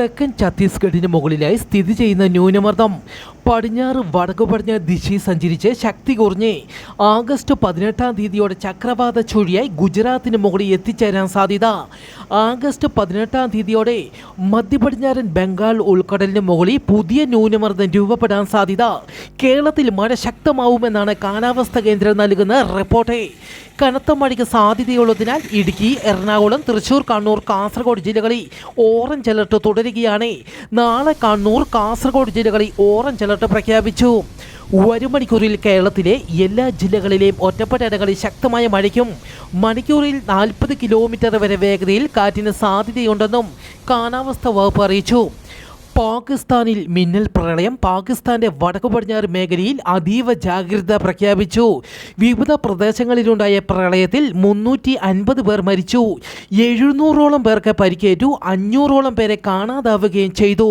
തെക്കൻ ഛത്തീസ്ഗഡിന് മുകളിലായി സ്ഥിതി ചെയ്യുന്ന ന്യൂനമർദ്ദം. പടിഞ്ഞാറ് വടക്കു പടിഞ്ഞാറ് ദിശയിൽ സഞ്ചരിച്ച് ശക്തി കുറഞ്ഞ് ആഗസ്റ്റ് പതിനെട്ടാം തീയതിയോടെ ചക്രവാത ചുഴിയായി ഗുജറാത്തിന് മുകളിൽ എത്തിച്ചേരാൻ സാധ്യത. ആഗസ്റ്റ് പതിനെട്ടാം തീയതിയോടെ മധ്യപടിഞ്ഞാറൻ ബംഗാൾ ഉൾക്കടലിന് മുകളിൽ പുതിയ ന്യൂനമർദ്ദം രൂപപ്പെടാൻ സാധ്യത. കേരളത്തിൽ മഴ ശക്തമാവുമെന്നാണ് കാലാവസ്ഥാ കേന്ദ്രം നൽകുന്ന റിപ്പോർട്ട്. കനത്ത മഴയ്ക്ക് സാധ്യതയുള്ളതിനാൽ ഇടുക്കി എറണാകുളം തൃശൂർ കണ്ണൂർ കാസർഗോഡ് ജില്ലകളിൽ ഓറഞ്ച് അലർട്ട് തുടരുകയാണ്. നാളെ കണ്ണൂർ കാസർഗോഡ് ജില്ലകളിൽ ഓറഞ്ച് അലർട്ട് പ്രഖ്യാപിച്ചു. വരും മണിക്കൂറിൽ കേരളത്തിലെ എല്ലാ ജില്ലകളിലെയും ഒറ്റപ്പെട്ട ഇടങ്ങളിൽ ശക്തമായ മഴയ്ക്കും മണിക്കൂറിൽ നാൽപ്പത് കിലോമീറ്റർ വരെ വേഗതയിൽ കാറ്റിന് സാധ്യതയുണ്ടെന്നും കാലാവസ്ഥ വകുപ്പ് അറിയിച്ചു. പാകിസ്ഥാനിൽ മിന്നൽ പ്രളയം പാകിസ്ഥാന്റെ വടക്കു പടിഞ്ഞാറ് മേഖലയിൽ അതീവ ജാഗ്രത പ്രഖ്യാപിച്ചു. വിവിധ പ്രദേശങ്ങളിലുണ്ടായ പ്രളയത്തിൽ മുന്നൂറ്റി അൻപത് പേർ മരിച്ചു. എഴുന്നൂറോളം പേർക്ക് പരിക്കേറ്റു അഞ്ഞൂറോളം പേരെ കാണാതാവുകയും ചെയ്തു.